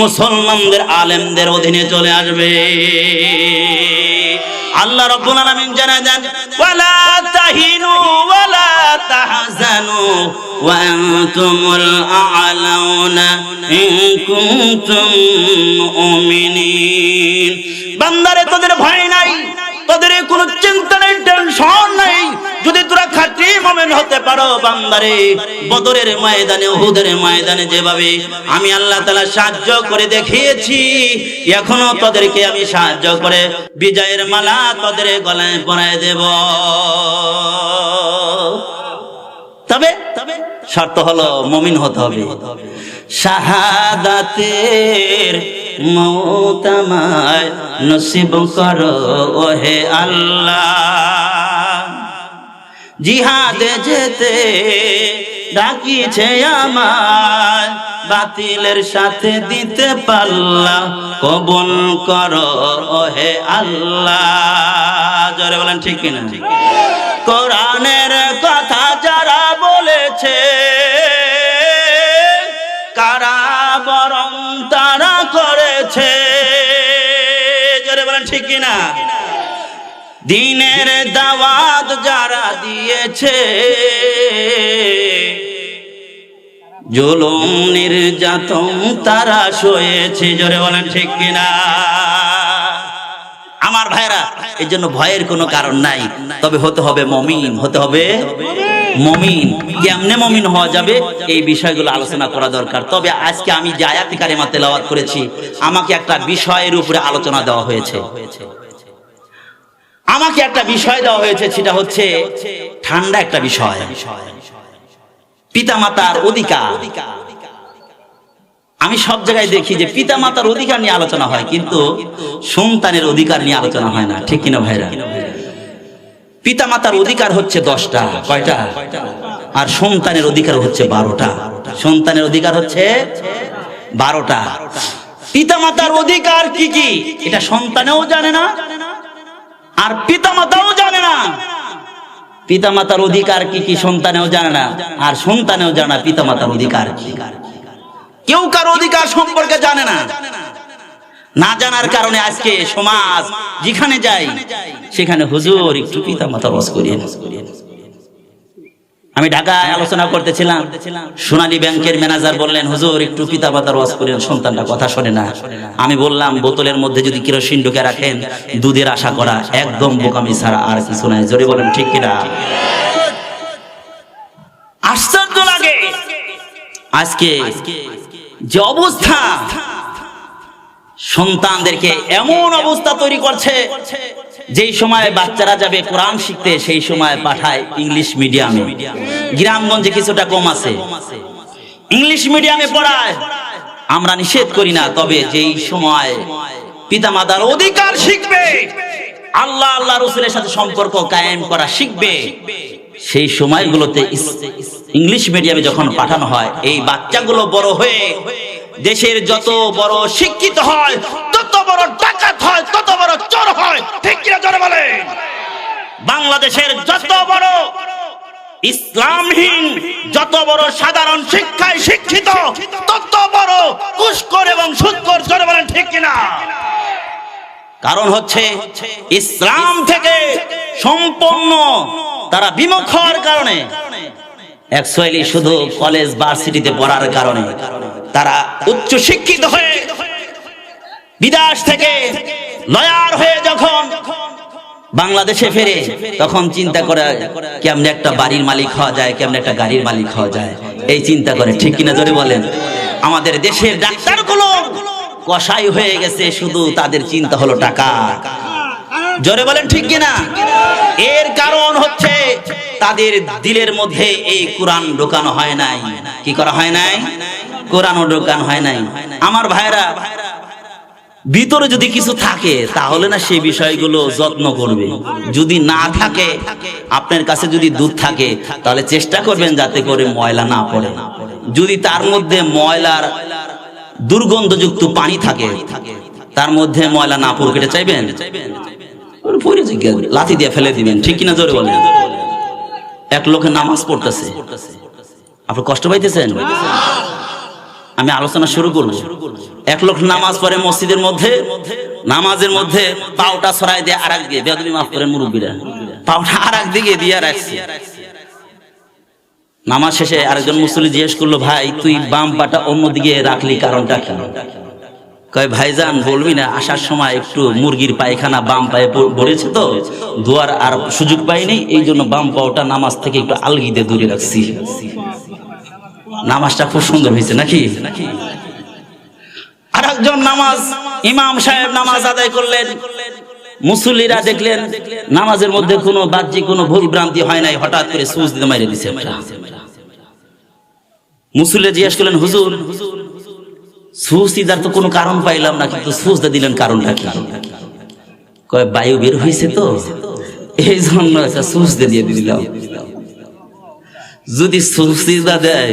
মুসলমানদের, আলেমদের অধীনে চলে আসবে। আল্লাহ রাব্বুল আলামিন জানা দেন, ওয়ালা তাহিনু ওয়ালা তাহজানু আ'লাউনা ইন কুনতুম মুমিনিন। বান্দারে, তোদের ভয় নাই, তোদের কোনো চিন্তা নেই, টেনশন নাই। যদি তোরা খাঁটি মোমেন হতে পারো বান্দারে, বদরের ময়দানে, উহুদের ময়দানে যেভাবে আমি আল্লাহ তাআলা সাহায্য করে দেখিয়েছি, এখনও তোদেরকে আমি সাহায্য করে বিজয়ের মালা তোদের গলায় পরায় দেব। তবে তবে শর্ত হলো মমিন হতে হবে। শাহাদাতের মৌতামায় নসিব করো, ওহে আল্লাহ। জিহাদে যেতে ডাকিছে আমার বাতিলের সাথে দিতে পারলাম কবল কর ওহে আল্লাহ। জোরে বলেন ঠিক কিনা? ঠিক। কোরআনের দিনের দাওয়াত যারা দিয়েছে, জুলুম, নির্যাতন তারা সয়েছে। জোরে বলেন ঠিক কিনা? আমার ভাইরা, এই জন্য ভয়ের কোনো কারণ নাই। তবে হতে হবে মমিন, হতে হবে মমিন। কেমনে মমিন হওয়া যাবে? এই বিষয়গুলো আলোচনা করা দরকার। তবে আজকে আমি যে আয়াতি কারিমা তেলাওয়াত করেছি, আমাকে একটা বিষয়ের উপরে আলোচনা দেওয়া হয়েছে। আমাকে একটা বিষয় দেওয়া হয়েছে, সেটা হচ্ছে ঠান্ডা একটা বিষয়। পিতামাতার অধিকার। আমি সব জায়গায় দেখি যে পিতামাতার অধিকার নিয়ে আলোচনা হয়, কিন্তু সন্তানের অধিকার নিয়ে আলোচনা হয় না। ঠিক কিনা ভাইরা? পিতামাতার অধিকার হচ্ছে দশটা, কয়টা? আর সন্তানের অধিকার হচ্ছে বারোটা। সন্তানের অধিকার হচ্ছে বারোটা। পিতামাতার অধিকার কি কি? এটা সন্তানেও জানে না আর পিতামাতাও জানে না। পিতামাতার অধিকার কি কি সন্তানেও জানে না, আর সন্তানেও জানে না পিতামাতার অধিকার কি। কেউ কার অধিকার সম্পর্কে জানে না। না জানার কারণে আজকে সমাজ যেখানে যাই সেখানে হুজুর একটু পিতামাতার রস করিয়ে আমি ঢাকায় আলোচনা করতেছিলাম। সোনালী ব্যাংকের ম্যানেজার বললেন, হুজুর, একটু পিতা মাতার ওয়াজ করেন সন্তানটা কথা শোনে না। আমি বললাম, বোতলের মধ্যে যদি কেরোসিন ঢুকে রাখেন, দুধের আশা করা একদম বোকামি ছাড়া আর কিছু নাই। জোরে বলেন, ঠিক কিনা? আশ্চর্য লাগে। আজকে যে অবস্থা, সন্তানদেরকে এমন অবস্থা তৈরি করছে যেই সময় বাচ্চারা যাবে কোরআন শিখতে, সেই সময় পাঠায় ইংলিশ মিডিয়ামে গ্রামগঞ্জে কিছুটা কম আছে। ইংলিশ মিডিয়ামে পড়ায়। আমরা নিষেধ করি না, তবে যেই সময় পিতামাতার অধিকার শিখবে, আল্লাহ আল্লাহ রসুলের সাথে সম্পর্ক কায়েম করা শিখবে, সেই সময়গুলোতে ইংলিশ মিডিয়ামে যখন পাঠানো হয়, এই বাচ্চাগুলো বড় হয়ে দেশের যত বড় শিক্ষিত হয় বাংলাদেশের যত বড় ইসলামহীন, যত বড় সাধারণ শিক্ষায় শিক্ষিত, তত বড় কুস্কর এবং সুৎকর জোরে বলেন ঠিক কিনা? কারণ হচ্ছে ইসলাম থেকে সম্পূর্ণ তারা বিমুখ হওয়ার কারণে অ্যাকচুয়ালি শুধু কলেজ ভার্সিটিতে পড়ার কারণে, তারা উচ্চ শিক্ষিত হয়ে বিদেশ থেকে লয়ার হয়ে যখন বাংলাদেশে ফেরে, তখন চিন্তা করে কেমনে একটা বাড়ির মালিক হওয়া যায়, কেমনে একটা গাড়ির মালিক হওয়া যায়। এই চিন্তা করে, ঠিক কিনা জোরে বলেন? আমাদের দেশের ডাক্তারগুলো কষাই হয়ে গেছে, শুধু তাদের চিন্তা হলো টাকা। জোরে বলেন, ঠিক কিনা? এর কারণ হচ্ছে তাদের দিলের মধ্যে এই কোরআন ঢোকানো হয় নাই। কি করা হয় নাই? কোরআনও ঢোকানো হয় নাই। আমার ভাইরা ভিতরে যদি কিছু থাকে, তাহলে না সেই বিষয়গুলো যত্ন করবে। যদি না থাকে, আপনার কাছে যদি দুধ থাকে, তাহলে চেষ্টা করবেন যাতে করে ময়লা না পড়ে। যদি তার মধ্যে ময়লার দুর্গন্ধযুক্ত পানি থাকে, তার মধ্যে ময়লা না পড়ে কেটে চাইবেন? লাথি দিয়ে ফেলে দিবেন, ঠিক কিনা জোরে বলেন? এক লোকে নামাজ পড়তেছে। আপনি কষ্ট পাইতেছেন? আমি আলোচনা শুরু করব। এক লোক নামাজ পড়ে মসজিদের মধ্যে, নামাজের মধ্যে পাউটা ছড়াই দিয়ে আর এক দিয়ে বেদবি মাফ করে মুরব্বীরা। পাউটা আর এক দিকে দিয়ে রাখছে। নামাজ শেষে আরেকজন মুসলি জিজ্ঞেস করল, ভাই, তুই বাম পাটা অন্যদিকে রাখলি কারণটা কি? কয়, ভাইজান, বলবি না, আসার সময় একটু মুরগির পায়খানা বাম পায়ে পড়েছে তো, দোয়ার আর সুযোগ পাইনি এই জন্য বাম পাওটা নামাজ থেকে একটু আলগিতে দূরে রাখছি। নামাজটা খুব সুন্দর হয়েছে নাকি? আর একজন নামাজ, ইমাম সাহেব নামাজ আদায় করলেন। মুসল্লিরা দেখলেন, নামাজের মধ্যে কোনো বাহ্যিক, কোনো ভুল ভ্রান্তি হয় নাই, হঠাৎ করে সুজ দিতে মাইরে দিছে মুসল্লি জিজ্ঞেস করলেন, হুজুর সুস্তিদার তো কোনো কারণ পাইলাম না, কিন্তু সুজদা দিলেন কারণটা কি? কয়, বায়ু বের হয়েছে তো। এই জন্য একটা সুজদা দিয়ে দিলাম। যদি সুস্তিদা দেয়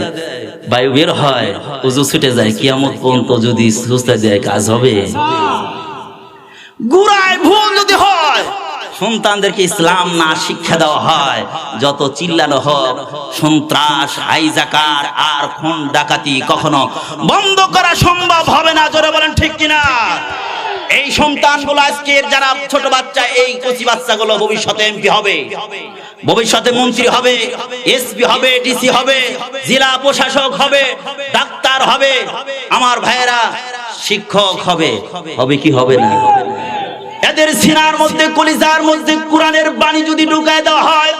বায়ু বের হয় উজু ছুটে যায় কিয়ামত পর্যন্ত যদি সুস্তা দেয় কাজ হবে। গুড়ায় ভুল যদি হয় সন্তানদেরকে ইসলাম না শিক্ষা দেওয়া হয় যত চিল্লানো হোক সন্ত্রাস হাইজাকার আর খুন ডাকাতি কখনো বন্ধ করা সম্ভব হবে না জোরে বলেন ঠিক কিনা এই সন্তানগুলো আজকের যারা ছোট বাচ্চা, এই কচি বাচ্চাগুলো ভবিষ্যতে এমপি হবে। ভবিষ্যতে মন্ত্রী হবে, এসপি হবে, ডিসি হবে, জেলা প্রশাসক হবে, ডাক্তার হবে। আমার ভাইয়েরা, শিক্ষক হবে। হবে কি হবে না? এদের সিনার মধ্যে, কলিজার মধ্যে কোরআনের বাণী যদি ঢুকায় দেওয়া হয়,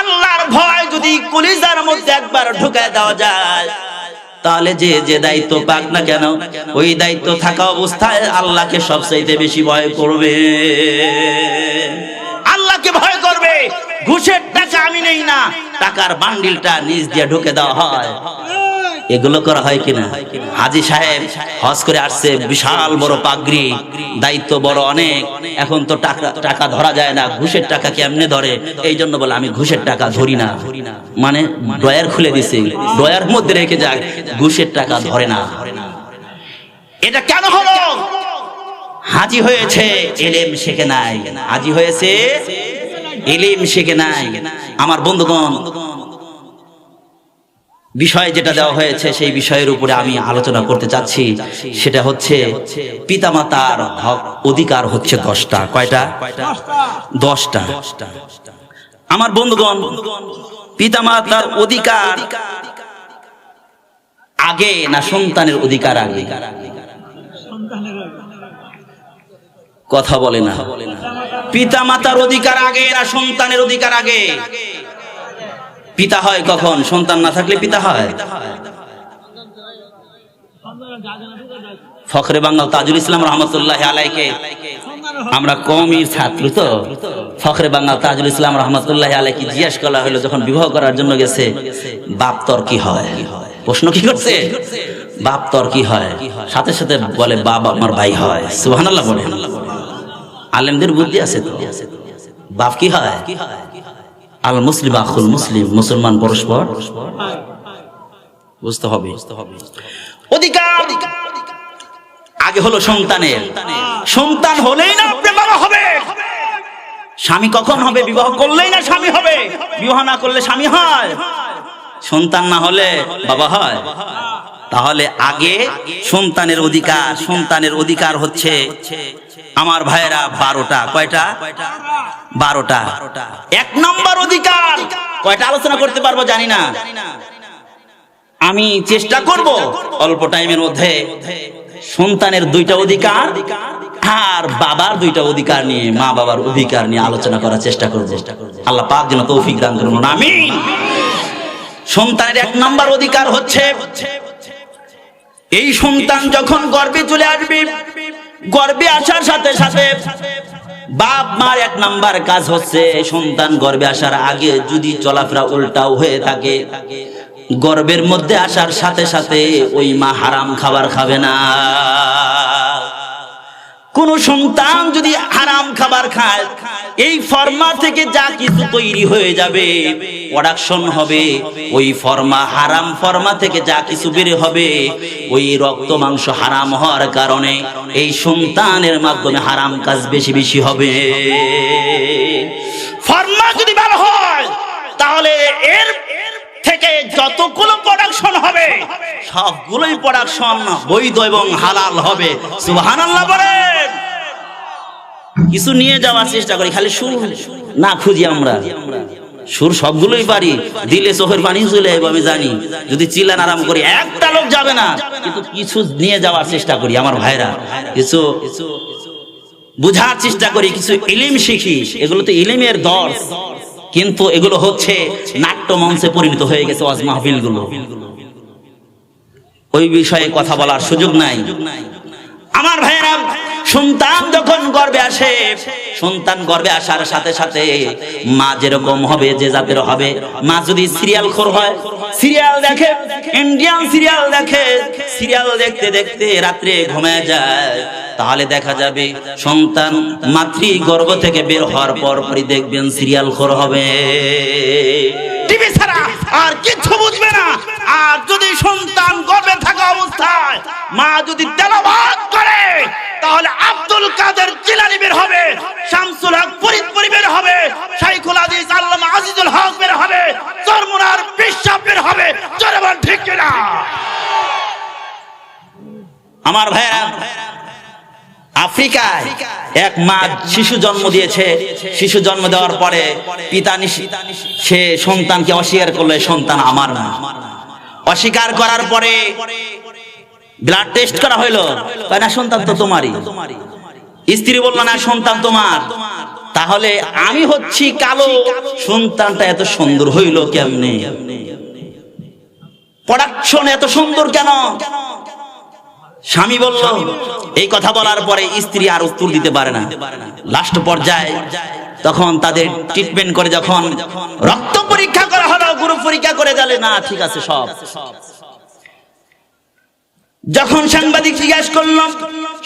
আল্লাহর ভয় যদি কলিজার মধ্যে একবার ঢুকায় দেওয়া যায় তাহলে যে যে দায়িত্ব পাক না কেন? ওই দায়িত্ব থাকা অবস্থায় আল্লাহকে সবচাইতে বেশি ভয় করবে। আল্লাহকে ভয় করবে। ঘুষের টাকা আমি নেই না। টাকার বান্ডিলটা নিজ দিয়ে ঢুকে দেওয়া হয়। এগুলো করা হয় কিনা? হাজি সাহেব হজ করে আসছে, বিশাল বড় পাগড়ি, দায়িত্ব বড় অনেক, এখন তো টাকা টাকা ধরা যায় না, ঘুষের টাকা কেমনে ধরে? এই জন্য বলে, আমি ঘুষের টাকা ধরি না। মানে ড্রয়ার খুলে দিছে, ড্রয়ার মধ্যে রেখে যায়, ঘুষের টাকা ধরে না। এটা কেন হলো? হাজি হয়েছে, এলেম শেখে নাই। হাজি হয়েছে, এলিম শেখে নাই। আমার বন্ধুগণ বিষয় যেটা দেওয়া হয়েছে, সেই বিষয়ের উপরে আমি আলোচনা করতে চাচ্ছি। সেটা হচ্ছে পিতামাতার হক অধিকার হচ্ছে দশটা। কয়টা? দশটা। আমার বন্ধুগণ, পিতামাতার অধিকার আগে না সন্তানের অধিকার আগে? কথা বলে না। পিতা মাতার অধিকার আগে না সন্তানের অধিকার আগে? পিতা হয় কখন? সন্তান না থাকলে পিতা হয়? ফখরে বাংলা তাজুল ইসলাম রহমতুল্লাহ আলাইকে। আমরা কমই ছাত্র তো। ফখরে বাংলা তাজুল ইসলাম রহমতুল্লাহ আলাইকে জিজ্ঞেস করা হলো, যখন বিবাহ করার জন্য গেছে, বাপ তর কি হয়? প্রশ্ন কি করছে? বাপ তর কি হয়? সাথে সাথে বলে, বাপ আমার ভাই হয়। সুবহানাল্লাহ বলে আলেমদের বুদ্ধি আছে তো। বাপ কি হয়? আল মুসলিম আখুল মুসলিম, মুসলমান পরস্পর। বুঝতে হবে। অধিকার আগে হলো সন্তানের। সন্তান হলেই না আপনি বাবা হবে। স্বামী কখন হবে, বিবাহ করলেই না স্বামী হবে। বিবাহ না করলে স্বামী হয়। সন্তান না হলে বাবা হয়। তাহলে আগে সন্তানের অধিকার সন্তানের অধিকার হচ্ছে আমার ভাইয়েরা, বারোটা। কয়টা? বারোটা। এক নম্বর অধিকার। কয়টা আলোচনা করতে পারব জানি না। আমি চেষ্টা করব অল্প টাইমের মধ্যে সন্তানের দুইটা অধিকার আর বাবার দুইটা অধিকার নিয়ে, মা বাবার অধিকার নিয়ে আলোচনা করার চেষ্টা করব। আল্লাহ পাক যেন তৌফিক দান করুন। আমি সন্তানের এক নম্বর অধিকার হচ্ছে, এই সন্তান যখন গর্বে চলে আসবে গর্বে আসার সাথে সাথে বাপ মার এক নাম্বার কাজ হচ্ছে সন্তান গর্বে আসার আগে যদি চলাফেরা উল্টাও হয়ে থাকে। গর্বের মধ্যে আসার সাথে সাথে ওই মা হারাম খাবার খাবে না। কোন সন্তান যদি হারাম খাবার খায়, এই ফর্মা থেকে যা কিছু তৈরি হয়ে যাবে প্রোডাকশন হবে, ওই ফর্মা হারাম ফর্মা থেকে যা কিছু বের হবে, ওই রক্ত মাংস হারাম হওয়ার কারণে এই সন্তানের মাধ্যমে হারাম কাজ বেশি বেশি হবে। ফর্মা যদি ভালো হয়, তাহলে এর থেকে যতগুলো প্রোডাকশন হবে, সবগুলোই প্রোডাকশন বৈধ এবং হালাল হবে। সুবহানাল্লাহ বলেন। কিছু নিয়ে যাওয়ার চেষ্টা করি, খালি সুর না খুঁজি আমরা। সুর সবগুলোই পারি, দিলে চোখের পানি চলে যাবে আমি জানি। যদি চিল্লান আরাম করি, একটা লোক যাবে না। কিন্তু কিছু নিয়ে যাওয়ার চেষ্টা করি, আমার ভাইরা। কিছু বুঝার চেষ্টা করি, কিছু ইলিম শিখি। এগুলো তো ইলিমের দর। কিন্তু এগুলো হচ্ছে নাট্য মঞ্চে পরিণত হয়ে গেছে ওয়াজ মাহফিলগুলো ওই বিষয়ে কথা বলার সুযোগ নাই। আমার ভাইয়েরা সন্তান যখন গর্বে আসে, সন্তান গর্বে আসার সাথে সাথে মা যেরকম হবে, যে জাতের হবে। মা যদি সিরিয়াল খোর হয়, সিরিয়াল দেখে, ইন্ডিয়ান সিরিয়াল দেখে, সিরিয়াল দেখতে দেখতে রাত্রে ঘুমায় যায়, তাহলে দেখা যাবে সন্তান মাতৃ গর্ভ থেকে বের হওয়ার পর পরই দেখবেন সিরিয়াল খোর হবে। টিভি ছাড়া আর কিছু বুঝবে না। আর যদি সন্তান গর্বে থাকা অবস্থায় মা যদি করে, তাহলে আব্দুল কাদের জিলানি বের হবে, শামসুল হক বের হবে, শাইখুল আজিজ আল্লামা আজিজুল হক বের হবে চরমুনার বিশ্বাস বের হবে। ঠিক আমার আফ্রিকায় এক মা শিশু জন্ম দিয়েছে। শিশু জন্ম দেওয়ার পরে পিতা সে সন্তানকে অস্বীকার করল, "এ সন্তান আমার না। অস্বীকার করার পরে ব্লাড টেস্ট করা হইল। না, সন্তান তো তোমারই। স্ত্রী বলল, না, সন্তান তোমার। তাহলে আমি হচ্ছি কালো। সন্তানটা এত সুন্দর হইল কেমনে? প্রোডাকশন এত সুন্দর কেন? স্বামী বলল, এই কথা বলার পরে স্ত্রী আর উত্তর দিতে পারে না। লাস্ট পর্যায়ে তখন তাদের ট্রিটমেন্ট করে যখন রক্ত পরীক্ষা করা হলো গুরু পরীক্ষা করে গেলে না, ঠিক আছে, সব। যখন সাংবাদিক জিজ্ঞেস করলাম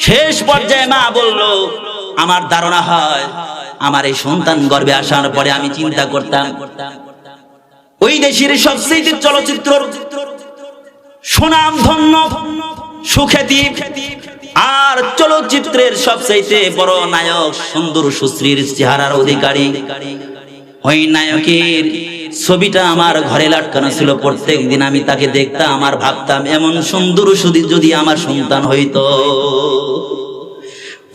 শেষ পর্যায়ে মা বলল, আমার ধারণা হয়, আমার এই সন্তান গর্ভে আসার পরে আমি চিন্তা করতাম, ওই দেশের সবচেয়ে চলচ্চিত্র সুনাম ধন্য সুখ্যাতি আর চলচ্চিত্রের সবচাইতে বড় নায়ক সুন্দর সুশ্রীর চেহারার অধিকারী। ওই নায়কের ছবিটা আমার ঘরে লাটকানো ছিল। প্রত্যেক দিন আমি তাকে দেখতাম, আমার ভাবতাম, এমন সুন্দর যদি আমার সন্তান হইতো।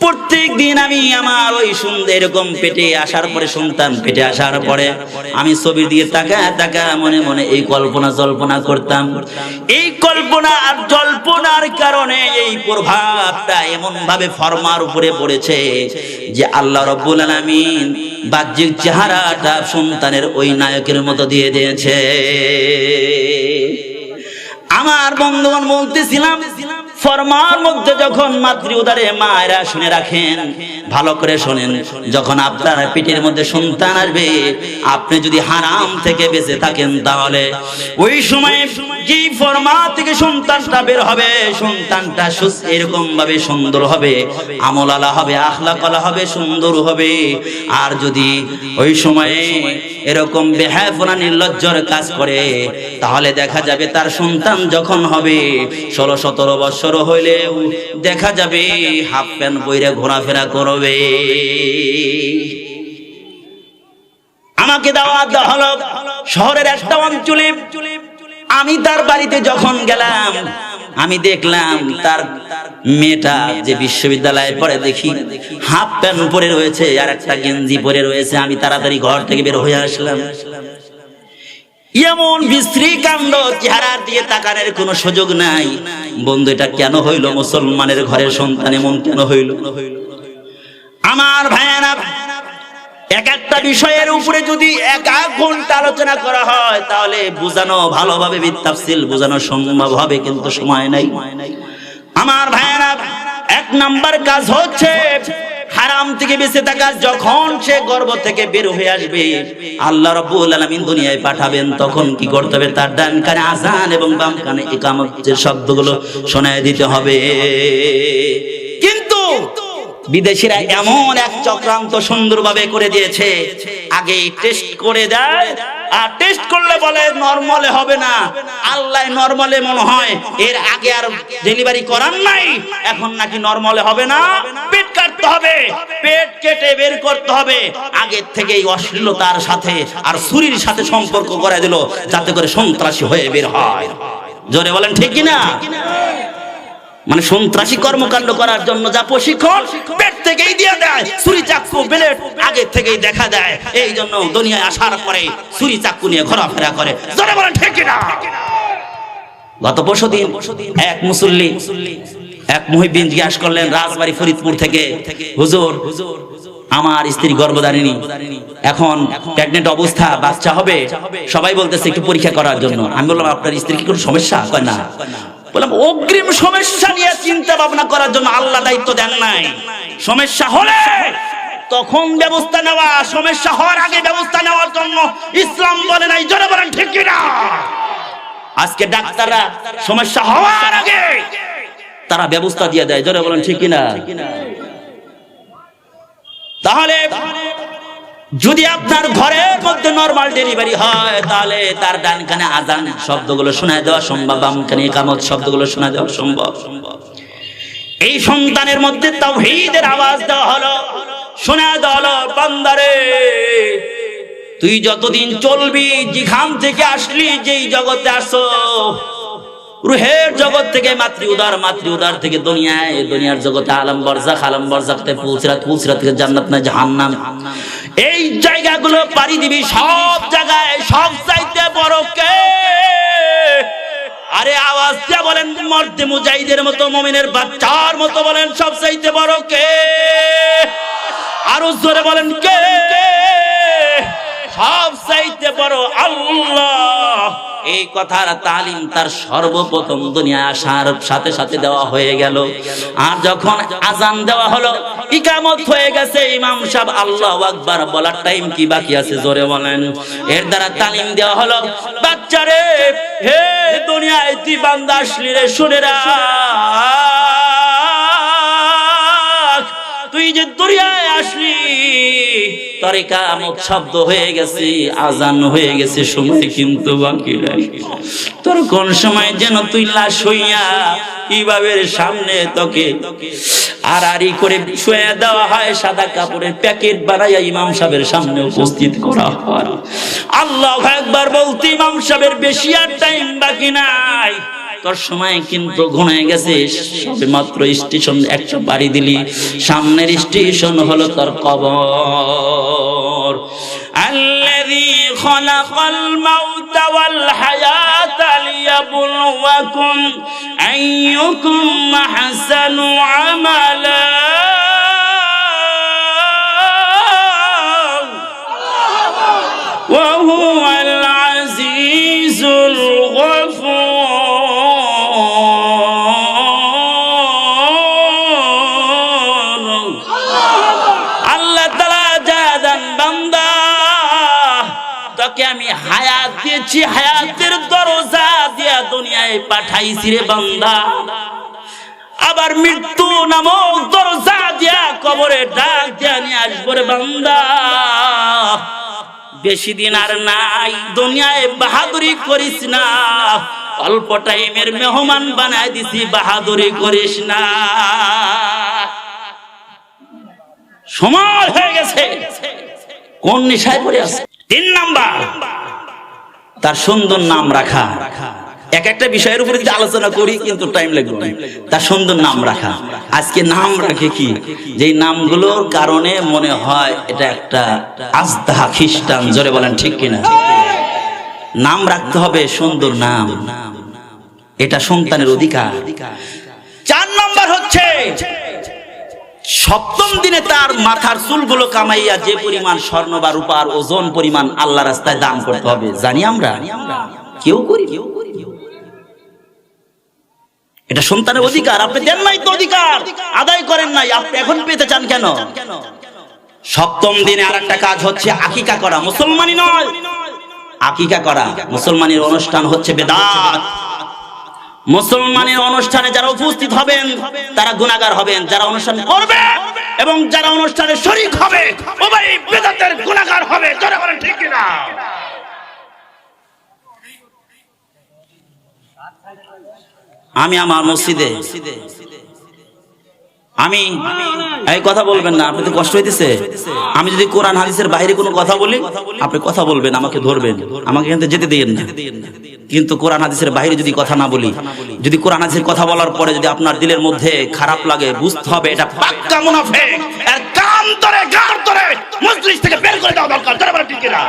প্রত্যেক দিন আমি আমার ওই সুন্দর এরকম পেটে আসার পরে, সন্তান পেটে আসার পরে আমি ছবির দিকে তাকা তাকা মনে মনে এই কল্পনা জল্পনা করতাম। এই কল্পনা আর জল্পনার কারণে এই প্রভাবটা এমন ভাবে ফরমার উপরে পড়েছে যে আল্লাহ রব্বুল আলামিন বাহ্যিক চেহারাটা সন্তানের ওই নায়কের মতো দিয়ে দিয়েছে। আমার বন্ধুগণ বলতেছিলাম ফরমার মধ্যে যখন মাতৃ উদারে মায়েরা শুনে রাখেন ভালো করে শোনেন, যখন আপনার পেটের মধ্যে সন্তান আসবে, আপনি যদি হারাম থেকে বেঁচে থাকেন তাহলে ওই সময় যেই ফরমা থেকে সন্তানটা বের হবে, সন্তানটা এরকম ভাবে সুন্দর হবে, আমলালা হবে, আখলাকলা হবে, সুন্দর হবে। আর যদি ওই সময়ে এরকম বেহায়ফোনা নির্লজ্জর কাজ করে, তাহলে দেখা যাবে তার সন্তান যখন হবে, ষোলো সতেরো বছর হইলেও দেখা যাবে হাফ প্যান্ট বইরে ঘোরাফেরা করবে আমাকে দেওয়া হলো শহরের একটা অঞ্চলে। আমি তার বাড়িতে যখন গেলাম, আমি দেখলাম তার মেয়েটা যে বিশ্ববিদ্যালয়ে পড়ে দেখি, হাফ প্যান্ট পরে রয়েছে আর একটা গেঞ্জি পরে রয়েছে। আমি তাড়াতাড়ি ঘর থেকে বের হয়ে আসলাম। এমন বিশ্রী কাণ্ড, চেহারার দিয়ে তাকানোর কোনো সুযোগ নাই। বন্ধু, এটা কেন হইল? মুসলমানের ঘরের সন্তান এমন কেন হইল? আমার ভাইয়ারা, এক একটা বিষয়ের উপরে যদি এক এক ঘণ্টা আলোচনা করা হয়, তাহলে বোঝানো ভালোভাবে বিত্তাফসিল বোঝানো সম্ভব হবে কিন্তু সময় নাই। আমার ভাইয়ারা, এক নাম্বার কাজ হচ্ছে হারাম থেকে বেঁচে থাকা। যখন সে গর্ব থেকে বের হয়ে আসবে, আল্লাহ রাব্বুল আলামিন দুনিয়ায় পাঠাবেন, তখন কি করতে হবে? তার ডান কানে আজান এবং বাম কানে ইকামতের শব্দগুলো শোনায় দিতে হবে। বিদেশিরা এমন এক চক্রান্ত সুন্দরভাবে করে দিয়েছে। আগে টেস্ট করে দেয়, আর টেস্ট করলে বলে নরমালে হবে না। আল্লাহ নরমালে মনে হয়, এর আগে আর ডেলিভারি করার নাই, এখন নাকি নরমালে হবে না। পেট কাটতে হবে, পেট কেটে বের করতে হবে। আগের থেকেই অশ্লীলতার সাথে আর ছুরির সাথে সম্পর্ক করে দিল, যাতে করে সন্ত্রাসী হয়ে বের হয়। জোরে বলেন, ঠিক কি না মানে সন্ত্রাসী কর্মকাণ্ড করার জন্য যা প্রশিক্ষণ পেট থেকেই দিয়ে দেয়, ছুরি চাক্কু বেলেট আগে থেকেই দেখা দেয়। এই জন্য দুনিয়ায় আসার পরে ছুরি চাক্কু নিয়ে ঘোরাফেরা করে। জোরে বলেন, ঠিক না গত পরশু দিন এক মুসল্লি, এক মহিবিন জিজ্ঞাস করলেন, রাজবাড়ি ফরিদপুর থেকে, হুজুর, আমার স্ত্রী গর্ভধারিণী, এখন প্রেগনেন্ট অবস্থা, বাচ্চা হবে? সবাই বলতেছে, একটু পরীক্ষা করার জন্য। আমি বললাম, আপনার স্ত্রী কি কোনো সমস্যা? না। বললাম, অগ্রিম সমস্যা নিয়ে চিন্তা ভাবনা করার জন্য আল্লাহ দায়িত্ব দেন নাই। সমস্যা হলে তখন ব্যবস্থা নেওয়া, সমস্যা হওয়ার আগে ব্যবস্থা নেওয়ার জন্য ইসলাম বলে নাই। জোরে বলেন, ঠিক কিনা? আজকে ডাক্তাররা সমস্যা হওয়ার আগে তারা ব্যবস্থা দিয়ে দেয়। জোরে বলেন, ঠিক কিনা? তাহলে যদি আপনার ঘরের মধ্যে নরমাল ডেলিভারি হয়, তাহলে তার ডান কানে আজান শব্দগুলো শোনা দেওয়া সম্ভব বাম কানে কামত শব্দগুলো শোনা দেওয়া সম্ভব। এই সন্তানের মধ্যে তাওহীদের আওয়াজ দেওয়া হলো শোনা দেওয়া হলো, বান্দারে, তুই যতদিন চলবি, যেখান থেকে আসলি, যেই জগতে আসো রুহের জগৎ থেকে মাতৃ উদার মাতৃ উদার থেকে দুনিয়ায়, দুনিয়ার জগতে আলম বরজাখ আলম বরজাখ থেকে পুলসিরাত পুলসিরাত থেকে জান্নাত না জাহান্নাম। এই জায়গাগুলো পাড়ি দিবি, সব জায়গায়, সব চাইতে বড় কে? আরে আওয়াজ দিয়ে বলেন, মর্দে মুজাহিদের মতো, মমিনের বাচ্চার মতো বলেন, সব চাইতে বড় কে? আরও জোরে বলেন, কে? সব চাইতে বড় আল্লাহ। এই কথার তালিম তার সর্বপ্রথম দুনিয়া আসার সাথে সাথে দেওয়া হয়ে গেল। আর যখন আজান দেওয়া হলো, ইকামত হয়ে গেছে, ইমাম সাহেব আল্লাহ আকবার বলার টাইম কি বাকি আছে জোরে বলেন। এর দ্বারা তালিম দেওয়া হলো, বাচ্চারে, হে দুনিয়ায় তুই বান্দা রে, শুনে তুই যে দুনিয়ায় আসলি তরে কামত শব্দ হয়ে গেছে, আজান হয়ে গেছে, সময় কিন্তু বাকি নাই। তোর কোন সময় যেন তুই লাশ হইয়া ইবাবের সামনে তোকে আর আড়ি করে শুয়ে দেওয়া হয়, সাদা কাপড়ের প্যাকেট বানাইয়া ইমাম সাহেবের সামনে উপস্থিত করা হয়। আল্লাহ একবার বলতে ইমাম সাহেবের বেশি আর টাইম বাকি নাই। তোর সময় কিন্তু ঘুরে গেছে সবে মাত্র স্টেশন একটা বাড়ি দিলি সামনের স্টেশন হলো তোর কবর الذي خلق الموت والحياة ليبلوكم أيكم أحسن عملا দিয়েছি হায়াতের দরজা দিয়া দুনিয়ায় পাঠাইছি রে বান্দা। আবার মৃত্যু নামক দরজা দিয়া কবরে ডাক দিয়া নিয়ে আসব রে বান্দা। বেশি দিন আর নাই, দুনিয়ায় বাহাদুরি করিস না। অল্প টাইমের মেহমান বানায় দিছি, বাহাদুরি করিস না। সময় হয়ে গেছে। কোন নেশায় পড়ে আছে? তিন নাম্বার। তার সুন্দর নাম রাখা। এক একটা বিষয়ের উপরে যদি আলোচনা করি, কিন্তু টাইম লাগবে তার সুন্দর নাম রাখা। আজকে নাম রাখে কি? যে নামগুলোর কারণে মনে হয় এটা একটা আস্থা খ্রিস্টান, জোরে বলেন ঠিক কিনা? নাম রাখতে হবে সুন্দর নাম। এটা সন্তানের অধিকার। চার নম্বর হচ্ছে সপ্তম দিনে তার মাথার চুলগুলো কামাইয়া যে পরিমাণ স্বর্ণ বা রূপার ওজন পরিমাণ আল্লাহ রাস্তায় দান করতে হবে, জানি আমরা? কেউ করি কেউ করি এটা সন্তানের অধিকার, আপনি দেন নাই তো অধিকার, আদায় করেন নাই, আপনি এখন পেতে চান কেন? সপ্তম দিনে আর একটা কাজ হচ্ছে আকিকা করা মুসলমানি নয়। আকিকা করা, মুসলমানের অনুষ্ঠান হচ্ছে বেদাত। মুসলমানের অনুষ্ঠানে যারা উপস্থিত হবেন, তারা গুণাগার হবেন, যারা অনুষ্ঠান করবে এবং যারা অনুষ্ঠানে শরিক হবে গুণাগার হবে। ঠিক আমি আমার মসজিদে, আমি, এই কথা বলবেন না, আপনি তো কষ্ট হইতেছে। আমি যদি কোরআন, হাদিসের বাইরে কোনো কথা বলি, আপনি কথা বলবেন, আমাকে ধরবেন, আমাকে এখান থেকে যেতে দিয়েন না। কিন্তু কোরআন হাদিসের বাইরে যদি কথা না বলি, যদি কোরআন হাদিসের কথা বলার পরে যদি আপনার দিলের মধ্যে খারাপ লাগে, বুঝতে হবে এটা পাক্কা মুনাফিক। এর কান ধরে গার ধরে মজলিস থেকে বের করে দেওয়া দরকার। তারা ঠিক না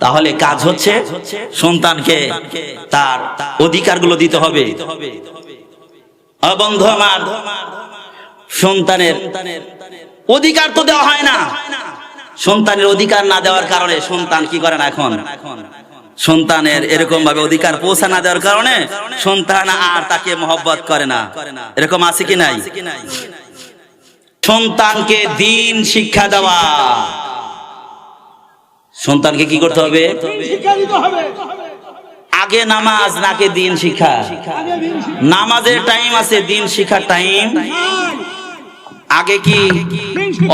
তাহলে কাজ হচ্ছে সন্তানকে তার অধিকারগুলো দিতে হবে। ও বন্ধু আমার সন্তানের অধিকার তো দেওয়া হয় না। সন্তানের অধিকার না দেওয়ার কারণে সন্তান কি করে না এখন? সন্তানের এরকম ভাবে অধিকার পৌঁছা না দেওয়ার কারণে সন্তান আর তাকে মহব্বত করে না। এরকম আছে কি নাই? সন্তানকে দিন শিক্ষা দেওয়া। সন্তানকে কি করতে হবে? আগে নামাজ, নাকে দিন শিক্ষা? নামাজের টাইম আছে, দিন শিক্ষার টাইম। আগে কি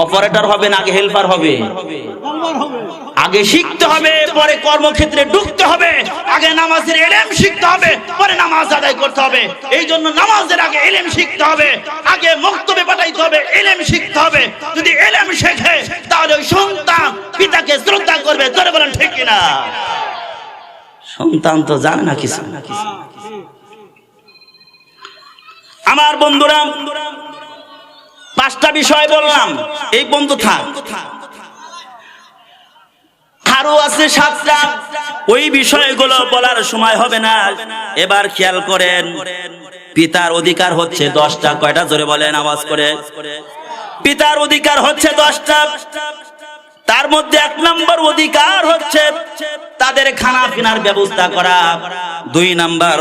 অপারেটর হবে না আগে হেল্পার হবে? আগে শিখতে হবে, পরে কর্মক্ষেত্রে ঢুকতে হবে, আগে নামাজের এলেম শিখতে হবে, পরে নামাজ আদায় করতে হবে। এই জন্য নামাজের আগে এলেম শিখতে হবে, আগে মক্তবে পাঠাইতে হবে, এলেম শিখতে হবে। যদি এলেম শেখে, তাহলে ওই সন্তান পিতাকে শ্রদ্ধা করবে তোরে বলেন ঠিক কিনা? সন্তান তো জানে না কিছু। আমার বন্ধুরা পাঁচটা বিষয় বললাম। এই বন্ধু থাক। আরও আছে সাতটা, ওই বিষয়গুলো বলার সময় হবে না। এবার খেয়াল করেন, পিতার অধিকার হচ্ছে দশটা। কয়টা জোরে বলেন আওয়াজ করে। পিতার অধিকার হচ্ছে দশটা। তার মধ্যে এক নম্বর অধিকার হচ্ছে তাদের খানা পিনার ব্যবস্থা করা। দুই নাম্বার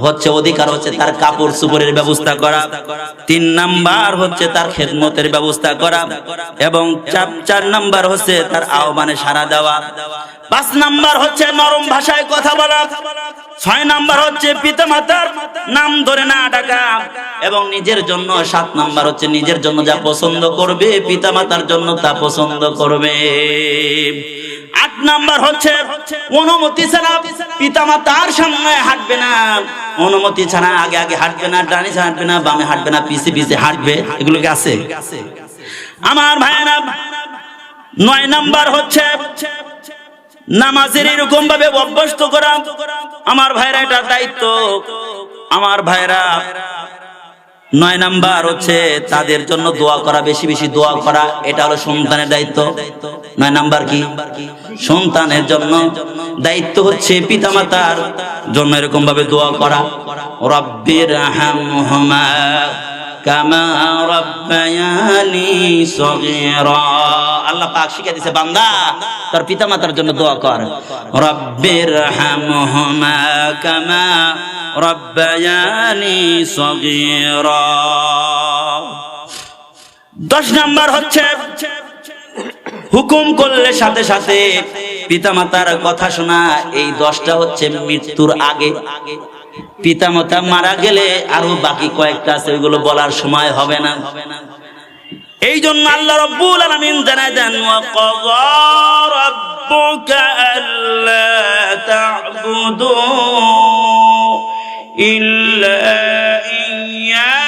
হচ্ছে অধিকার হচ্ছে তার কাপড় চুপড়ের ব্যবস্থা করা। তিন নাম্বার হচ্ছে তার খেদমতের ব্যবস্থা করা এবং চার- নাম্বার হচ্ছে তার আহ্বানে সাড়া দেওয়া। পাঁচ নাম্বার হচ্ছে নরম ভাষায় কথা বলা। ছয় নাম্বার হচ্ছে পিতামাতার নাম ধরে না ডাকা এবং নিজের জন্য সাত নাম্বার হচ্ছে নিজের জন্য যা পছন্দ করবে, পিতামাতার জন্য তা পছন্দ করবে। আট নাম্বার হচ্ছে, অনুমতি ছাড়া পিতামাতার সামনে হাঁটবে না। অনুমতি ছাড়া আগে আগে হাঁটবে না, ডানে হাঁটবে না, বামে হাঁটবে না, পিছে পিছে হাঁটবে, এগুলো কি আছে? আমার ভাইয়েরা, নয় নাম্বার হচ্ছে, নামাজের এরকম ভাবে অভ্যস্ত করা। আমার ভাইরা এটা দায়িত্ব। আমার ভাইরা নয় নাম্বার হচ্ছে তাদের জন্য দোয়া করা, বেশি বেশি দোয়া করা, এটা হলো সন্তানের দায়িত্ব। নয় নাম্বার কি? সন্তানের জন্য দায়িত্ব হচ্ছে পিতামাতার জন্য এরকম ভাবে দোয়া করা। রব্বির হামহুমা কামা রব্বায়ানি সগীরা। আল্লাহ পাক শিখিয়ে দিয়েছে, বান্দা, তোর পিতামাতার জন্য দোয়া কর। রব্বির হামহুমা কামা রব্বায়ানি সগীরা। দশ নাম্বার হচ্ছে, হুকুম করলে সাথে সাথে পিতামাতার কথা শোনা। এই দশটা হচ্ছে মৃত্যুর আগে। পিতামাতা মারা গেলে আরও বাকি কয়েকটা আছে, ওইগুলো বলার সময় হবে না। এই জন্য আল্লাহ রব্বুল আলামিন জানায় দেন রাব্বুকা আল্লা তা'বুদু إلا إياه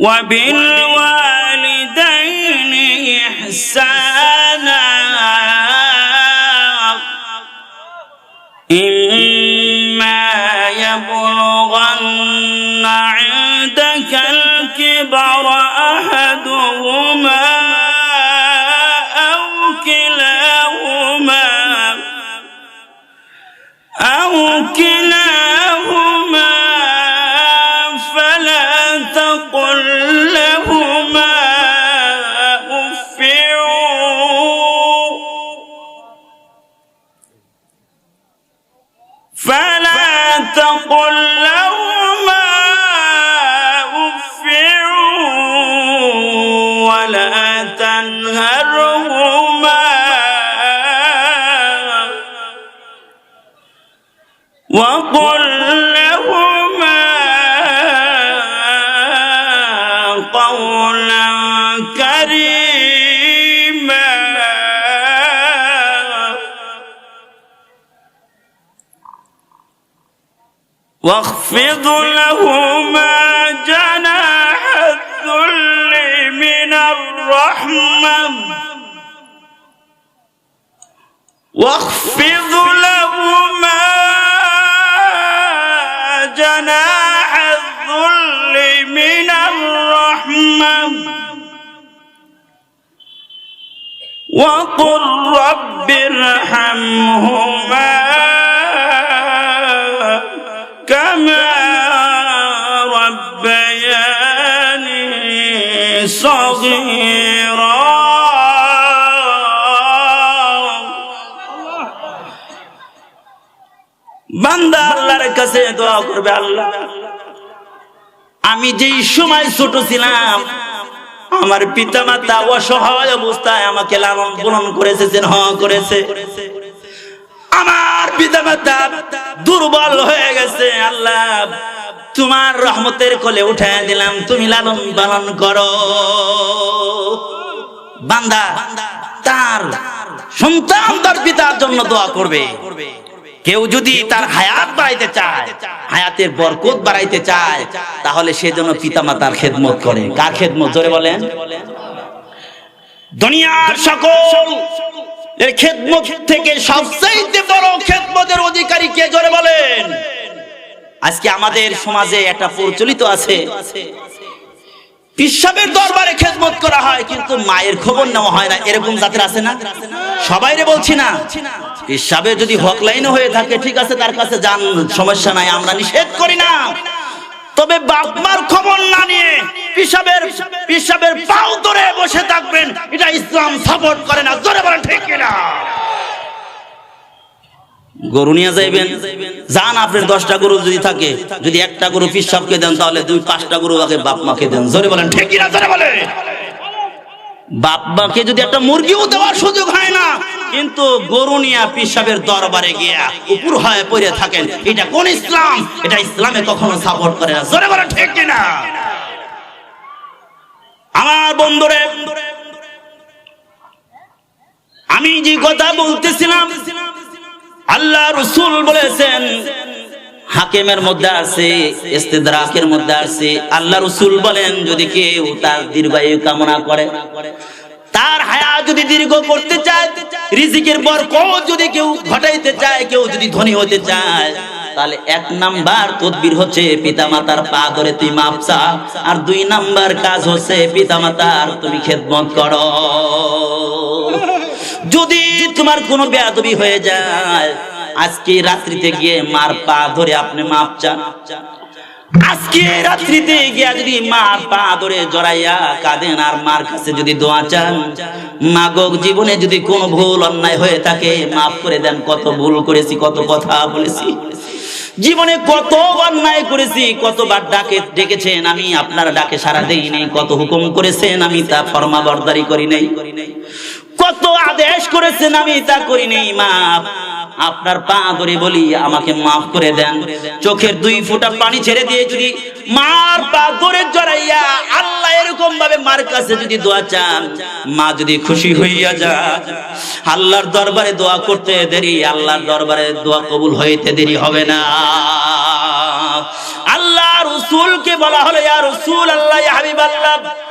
وبالوالدين واخفض لهما جناح الذل من الرحمة واخفض لهما جناح الذل من الرحمة وقل رب ارحمهما. صغيرا বান্দা আল্লাহর কাছে দোয়া করবে আল্লাহ আমি যেই সময় ছোট ছিলাম আমার পিতা মাতা অসহায় অবস্থায় আমাকে লালন পালন করেছে স্নেহ করেছে আমার পিতা মাতা দুর্বল হয়ে গেছে আল্লাহ তোমার রহমতের কোলে উঠে দিলাম, তুমি লালন পালন করো। বান্দা, তার সন্তান তার পিতার জন্য দোয়া করবে। কেউ যদি তার হায়াত বাড়াইতে চায়, হায়াতের বরকত বাড়াইতে চায়, তাহলে সে যেন পিতা মাতার খেদমত করে। কার খেদমত? জোরে বলেন। দুনিয়ার সকল এর খেদমত থেকে সবচাইতে বড় খেদমতের অধিকারী কে? জোরে বলেন। আজকে আমাদের সমাজে একটা প্রচলিত আছে। পিসাবের দরবারে খেদমত করা হয়, কিন্তু মায়ের খবর নেওয়া হয় না। এরকম আছে না? সবাইরে বলছি না। পিসাবের যদি হক লাইনে হয়ে থাকে, ঠিক আছে, তার কাছে যান, সমস্যা নাই, আমরা নিষেধ করি না। তবে বাপমার খবর না নিয়ে পিসাবের পিসাবের পাও ধরে বসে থাকবেন। এটা ইসলাম সাপোর্ট করে না। জোরে বলেন, ঠিক কিনা? গরু নিয়ে যাইবেন। যান আপনার দশটা গরু যদি থাকে, যদি একটা গরু পিসাবকে দেন, তাহলে দুই পাঁচটা গরু আগে বাপ মাকে দেন। জোরে বলেন, ঠিক কিনা? জোরে বলেন। বাপ মাকে যদি একটা মুরগিও দেওয়ার সুযোগ হয় না, কিন্তু গরু নিয়ে পিসাবের দরবারে গিয়া উপর হয়ে পড়ে থাকেন, এটা কোন ইসলাম? এটা ইসলামে কখনো সাপোর্ট করে না। জোরে বলেন, ঠিক কিনা? আমার বন্ধুরে, আমি যে কথা বলতেছিলাম আল্লাহ রসুল বলেছেন, হাকিমের মধ্যে আছে, ইস্তেদরাকের মধ্যে আছে। আল্লাহ রসুল বলেন, যদি কেউ তার দীর্ঘায়ু কামনা করে, তার হায়া যদি দীর্ঘ করতে চায়, রিজিকের বরকত যদি কেউ ঘটাইতে চায়, কেউ যদি ধনী হতে চায়, তাহলে এক নাম্বার তদবির হচ্ছে পিতামাতার পা ধরে তুই মাপসা আর দুই নাম্বার কাজ হচ্ছে, পিতামাতার তুমি খেদমত করো। যদি তোমার কোনো বেয়াদবি হয়ে যায়, আজকে রাত্রিতে গিয়ে মার পা ধরে আপনি মাপ চান। আজকে রাত্রিতে গিয়া যদি মার পা ধরে জড়াইয়া কাঁদেন আর মার কাছে যদি দোয়া চান মাগক জীবনে যদি কোনো ভুল অন্যায় হয়ে থাকে, মাফ করে দেন। কত ভুল করেছি, কত কথা বলেছি। জীবনে কত অন্যায় করেছি, কতবার ডাকে, ডেকেছেন আমি, আপনার ডাকে সারা দেই নাই, কত হুকুম করেছেন আমি তা ফরমা বরদারি করি নাই। কত আদেশ করেছেন আমি তা করি নাই মাপ আপনার পা ধরে বলি, আমাকে মাফ করে দেন। চোখের দুই ফোঁটা পানি ছেড়ে দিয়ে যদি মার পা ধরে জড়াইয়া আল্লাহ এরকম ভাবে মার কাছে যদি দোয়া চান, মা যদি খুশি হইয়া যায়। আল্লাহর দরবারে দোয়া করতে দেরি, আল্লাহর দরবারে দোয়া কবুল হইতে দেরি হবে না। আল্লাহ রসুলকে বলা হলো, ইয়া রসুল আল্লাহ হাবিব আল্লাহ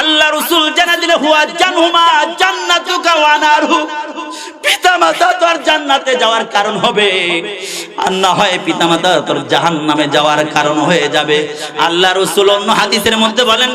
আল্লাহ রসুল জানা দিলে হুয়া জানহুমা জান্নাতুকা ওয়া নারহু পিতামাতা তোর জান্নাতে যাওয়ার কারণ হবে। আর না হয় পিতামাতা তোর জাহান্নামে যাওয়ার কারণ হয়ে যাবে। আল্লাহ রসুল অন্য হাদিসের মধ্যে বলেন